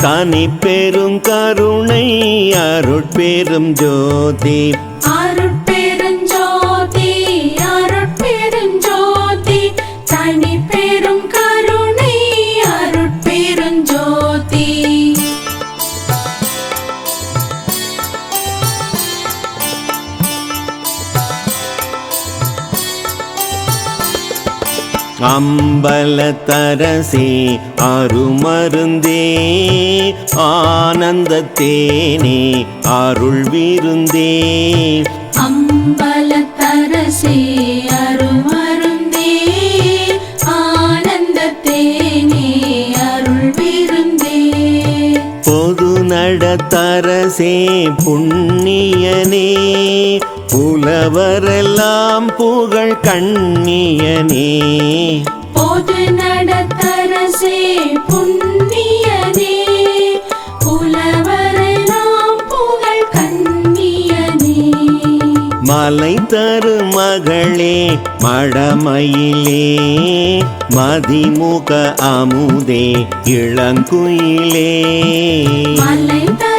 தனி பெரும் கருணை அருட்பெரும் ஜோதி. அருள் அம்பலத்தரசி அருமருந்தே ஆனந்தத்தேனே அருள் விருந்தே அம்பலத்தரசே அருமருந்தே ஆனந்தத்தேனே அருள் விருந்தே பொது நடத்தரசே புண்ணியனே புலவரெல்லாம் புகழ் கண்ணியனே. பொது நடத்தரசே புண்ணியனே. புலவரெல்லாம் புகழ் கண்ணியனே. மலை தரு மகளே மடமயிலே. மதிமுக அமுதே இளங்குயிலே. மலை தரும்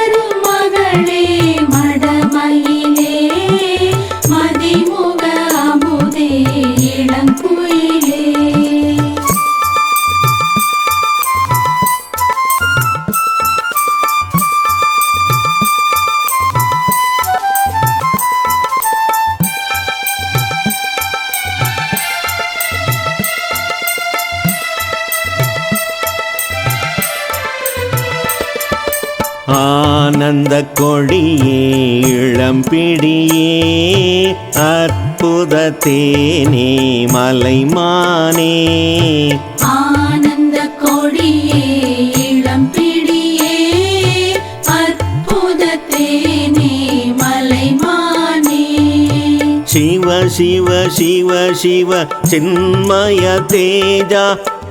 ஆனந்த கொடியே இளம்பிடியே அற்புத தேனே மலைமானே. ஆனந்த கொடியே இளம் பிடியே அற்புத தேனே மலைமானே. சிவ சிவ சிவ சிவ சின்மய தேஜா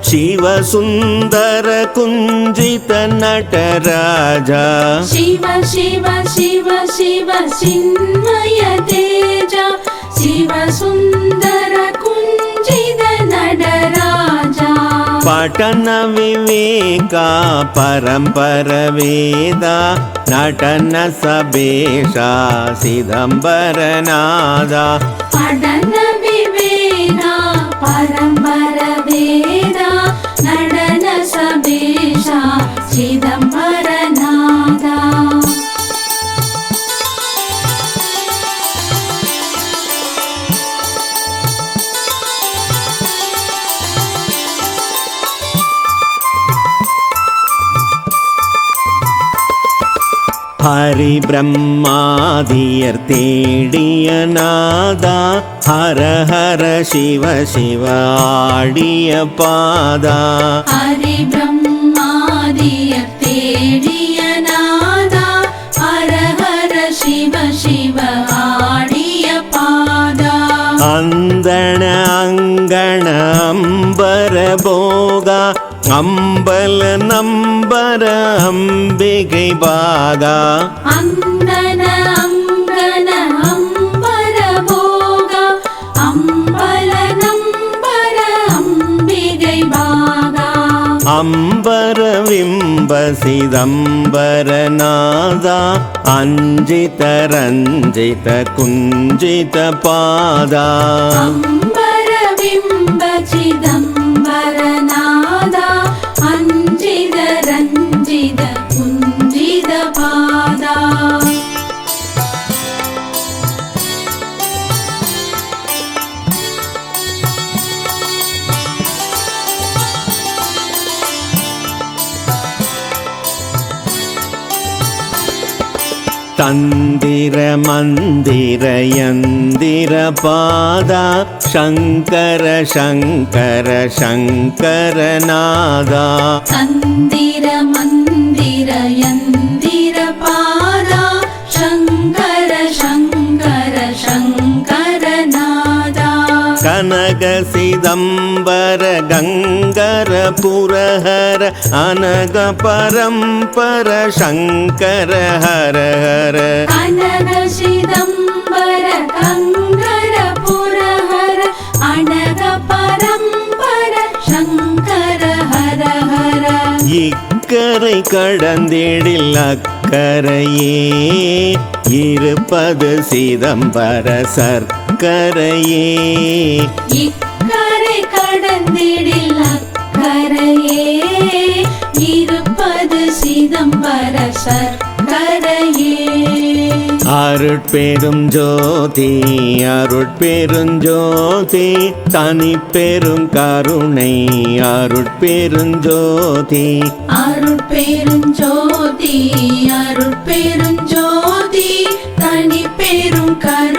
शिवसुन्दर कुञ्जित नटराजा शिव शिव शिव शिव चिन्मय तेजा शिव सुन्दर कुञ्जित नटराजा पठन विवेका परम्परवेदा नटन सबेशा सिदम्बरनादा पठन विवेका परम् ஹரி பிரம்மாதியர் தேடிய நாதா ஹர ஹர சிவ சிவ ஆடிய பாதா. ஹரி பிரம்மாதிய தேடிய நாதா ஹர ஹர சிவ சிவ ஆடிய பாதா. அந்தண அங்கண அம்பர போகா அம்பல நம்பர அம்பிகை பாகா அந்தன அங்கன அம்பர போகா. அம்பல நம்பர அம்பிகை பாகா அம்பர விம்ப சிதம்பரநாதா அஞ்சித ரஞ்சித குஞ்சித பாதா. அம்பர சிதம்பரநாதா தந்திர மந்திர யந்திர பாதா சங்கர சங்கர சங்கரநாதா. தந்திர மந்திர யந்திர பாதா சங்கர சங்கர சங்கரநாதா. கனக சிதம் பரம்பர சங்கர ஹர ஹர. கனக சிதம்பர கங்கர புரஹர அனக பரம்பர சங்கர ஹர ஹர. இக்கரை கடந்திடில் அக்கரையே இருப்பது சிதம்பர சர்க்கரையே. இக்கரை கடந்திடில் அக்கரையே. இருப்பது சிதம்பர சர்க்கரையே. அருட்பெரும் ஜோதி அருட்பெருஞ்சோதி தனி பெரும் கருணை அருட்பெருஞ்சோதி அருட்பெருஞ்சோதி அருட்பெருஞ்சோதி தனி பெரும் கருணை.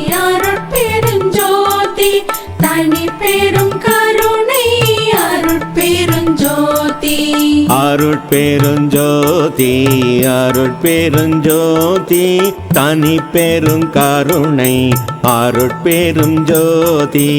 அருட்பெருஞ்சோதி அருட்பெருஞ்சோதி தனி பெரும் கருணை அருட்பெரும் ஜோதி